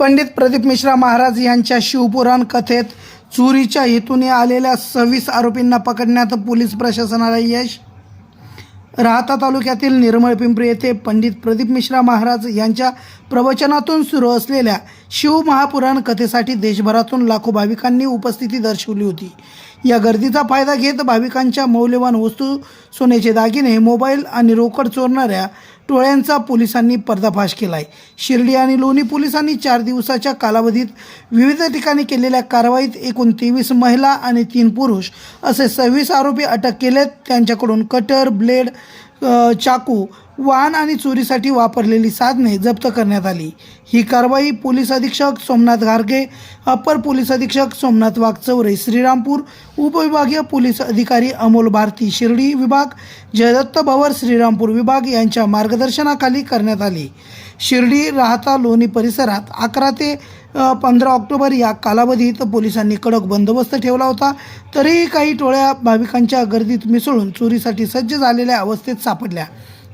पंडित प्रदीप मिश्रा महाराज यांच्या शिवपुराण कथेत चोरीच्या हेतूने आलेल्या सव्वीस आरोपींना पकडण्यात पोलीस प्रशासनाला यश. राहता तालुक्यातील निर्मळ पिंपरी येथे पंडित प्रदीप मिश्रा महाराज यांच्या प्रवचनातून सुरू असलेल्या शिव महापुराण कथेसाठी देशभरातून लाखो भाविकांनी उपस्थिती दर्शवली होती. या गर्दीचा फायदा घेत भाविकांच्या मौल्यवान वस्तू सोन्याचे दागिने मोबाईल आणि रोकड चोरणाऱ्या टोळ्यांचा पोलिसांनी पर्दाफाश केला आहे शिर्डी आणि लोणी पोलिसांनी चार दिवसाच्या कालावधीत विविध ठिकाणी केलेल्या कारवाईत एकूण तेवीस महिला आणि तीन पुरुष असे सव्वीस आरोपी अटक केलेत. त्यांच्याकडून कटर ब्लेड चाकू वाहन आणि चोरीसाठी वापरलेली साधने जप्त करण्यात आली. ही कारवाई पोलीस अधीक्षक सोमनाथ घारगे अपर पोलीस अधीक्षक सोमनाथ वाघचौरे श्रीरामपूर उपविभागीय पोलीस अधिकारी अमोल भारती शिर्डी विभाग जयदत्त भवर श्रीरामपूर विभाग यांच्या मार्गदर्शनाखाली करण्यात आली. शिर्डी राहता लोणी परिसरात अकरा ते पंधरा ऑक्टोबर या कालावधीत पोलिसांनी कडक बंदोबस्त ठेवला होता. तरीही काही टोळ्या भाविकांच्या गर्दीत मिसळून चोरीसाठी सज्ज झालेल्या अवस्थेत सापडल्या.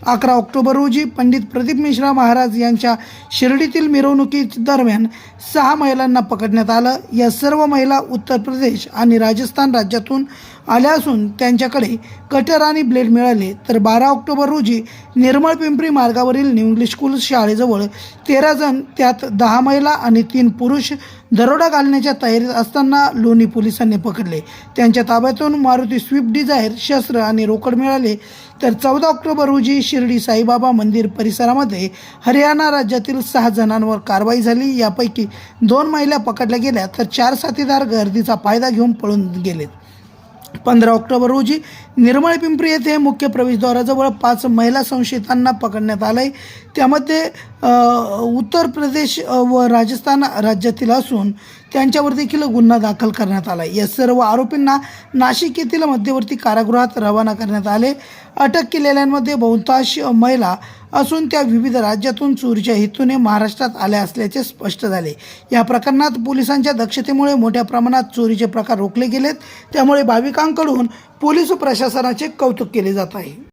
अकरा ऑक्टोबर रोजी पंडित प्रदीप मिश्रा महाराज यांच्या शिर्डीतील मिरवणुकी दरम्यान सहा महिलांना पकडण्यात आलं. या सर्व महिला उत्तर प्रदेश आणि राजस्थान राज्यातून आल्या असून त्यांच्याकडे कटर आणि ब्लेड मिळाले तर बारा ऑक्टोबर रोजी निर्मळ पिंपरी मार्गावरील न्यू इंग्लिश स्कूल शाळेजवळ तेरा जण त्यात दहा महिला आणि तीन पुरुष दरोडा घालण्याच्या तयारीत असताना लोणी पोलिसांनी पकडले. त्यांच्या ताब्यातून मारुती स्विफ्ट डिझायर शस्त्र आणि रोकड मिळाले तर चौदा ऑक्टोबर रोजी शिर्डी साईबाबा मंदिर परिसरामध्ये हरियाणा राज्यातील सहा जणांवर कारवाई झाली. यापैकी दोन महिला पकडल्या गेल्या तर चार साथीदार गर्दीचा फायदा घेऊन पळून गेलेत. पंधरा ऑक्टोबर रोजी निर्मळ पिंपरी येथे मुख्य प्रवेशद्वाराजवळ पाच महिला संशयितांना पकडण्यात आलं आहे त्यामध्ये उत्तर प्रदेश व राजस्थान राज्यातील असून त्यांच्यावर देखील गुन्हा दाखल करण्यात आला या सर्व आरोपींना नाशिक येथील मध्यवर्ती कारागृहात रवाना करण्यात आले. अटक केलेल्यांमध्ये बहुतांश महिला असून त्या विविध राज्यातून चोरीच्या हेतूने महाराष्ट्रात आल्या असल्याचे स्पष्ट झाले. या प्रकरणात पोलिसांच्या दक्षतेमुळे मोठ्या प्रमाणात चोरीचे प्रकार रोखले गेलेत. त्यामुळे भाविकांकडून पोलीस प्रशासनाचे कौतुक केले जात आहे.